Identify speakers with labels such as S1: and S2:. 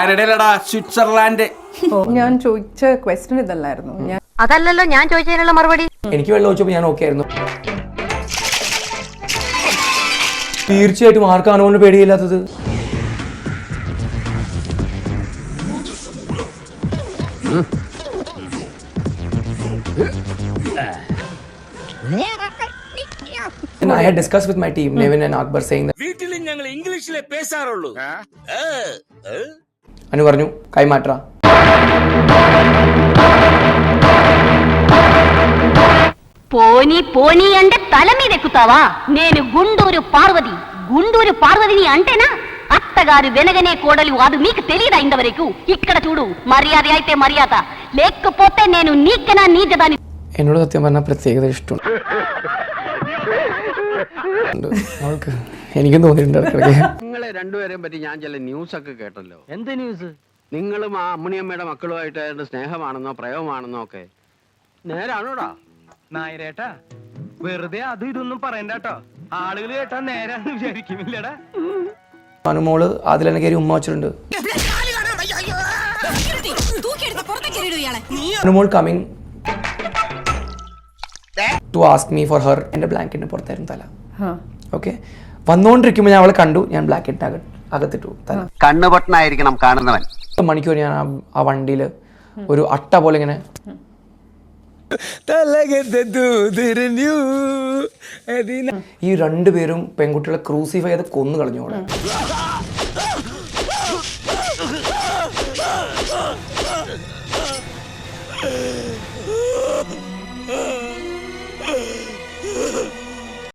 S1: ആരുടെയിലടാ? Switzerland.
S2: ഞാൻ ചോദിച്ച question ഇതല്ലായിരുന്നു. ഞാൻ
S3: അതല്ലല്ലോ ഞാൻ ചോദിച്ചതിനുള്ള മറുപടി.
S4: എനിക്ക് വെള്ളം വെച്ചപ്പോൾ ഞാൻ ഓക്കെ ആയിരുന്നു. തീർച്ചയായിട്ടും ആർക്കാണ് കൊണ്ട് പേടിയില്ലാത്തത്? And I had discussed with my team, Nevin and Akbar, saying that
S1: വീട്ടിൽ ഞങ്ങൾ ഇംഗ്ലീഷിലെ പേശാറുള്ളൂ
S4: അനു പറഞ്ഞു കൈമാറ്റ
S3: పోనీ పోనీ అంటే తల మీద ఎక్కుతావా నేను గుండూరు పార్వతి గుండూరు పార్వతిని అంటేనా అత్తగారు వెనగనే కోడలు అది మీకు తెలియదా ఇంతవరకు ఇక్కడ చూడు మర్యాద అయితే మర్యాద లేకపోతే నేను నీకెనా నీచదాని
S4: എന്നോട് സത്യം പറഞ്ഞാൽ പ്രത്യേകത ഇഷ്ടമുണ്ട് അവൾക്ക് എനിക്കും തോന്നിയിട്ടുണ്ട് ഇടയ്ക്കിടയ്ക്ക്
S5: നിങ്ങളെ രണ്ടുപേരെയും പറ്റി ഞാൻ ചില ന്യൂസ് ഒക്കെ കേട്ടല്ലോ. എന്ത് ന്യൂസ്? നിങ്ങളും ആ അമ്മുണിയമ്മയുടെ മക്കളുമായിട്ട് സ്നേഹമാണെന്നോ പ്രേമമാണെന്നോ ഒക്കെ. നേരാണോടാ?
S6: നായരേട്ടാ വെറുതെ അത് ഇതൊന്നും പറയണ്ട കേട്ടോ ആളുകൾ കേട്ടാ നേരാന്ന് വിചാരിക്കുമില്ലടാ
S4: അനുമോൾ അതിലെന്നെ കയറി ഉമ്മ വെച്ചിട്ടുണ്ട്. Anumol coming to ask me for her എന്റെ ബ്ലാങ്കറ്റിന് പുറത്തായിരുന്നു തല.
S2: ഹാ.
S4: ഓക്കെ വന്നുകൊണ്ടിരിക്കുമ്പോൾ ഞാൻ അവളെ കണ്ടു ഞാൻ ബ്ലാക്ക് ഇട്ട് അകത്തിട്ടു
S5: ആയിരിക്കണം കാണുന്നവൻ.
S4: മണിക്കൂർ ഞാൻ ആ വണ്ടിയിൽ ഒരു അട്ട പോലെ ഇങ്ങനെ ഈ രണ്ടുപേരും പെൺകുട്ടികളെ ക്രൂസിഫൈ ചെയ്ത് കൊന്നു കളഞ്ഞു